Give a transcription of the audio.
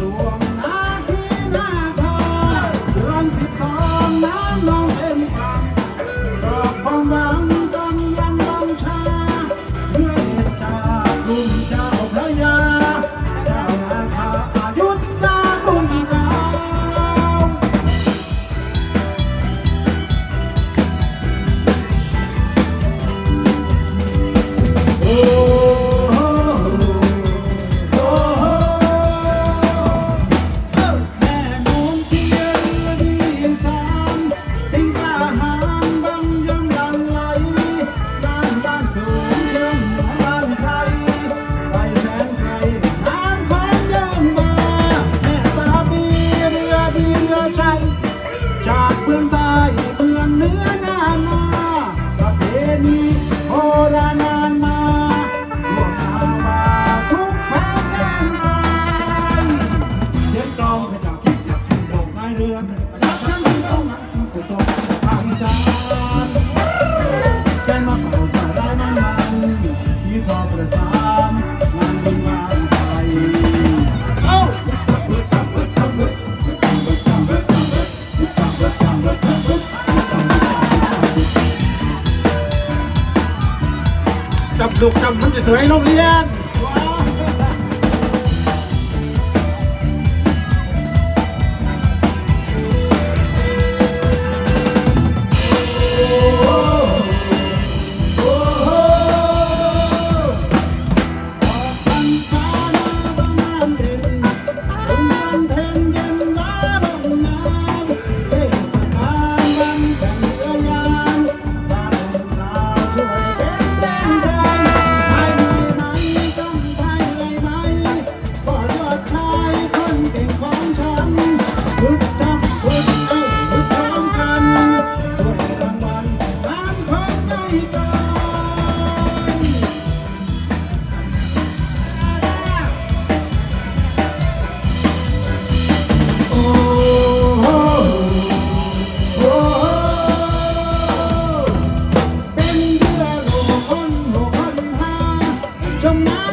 the one รือรักฉันต้องมาผู้ตกทางจานแกมาเป่าจะได้มันมันที่ทอประสานงานบุญงานไทยเอ้าจับลูกจับมันจะสวยโรงเรียน จม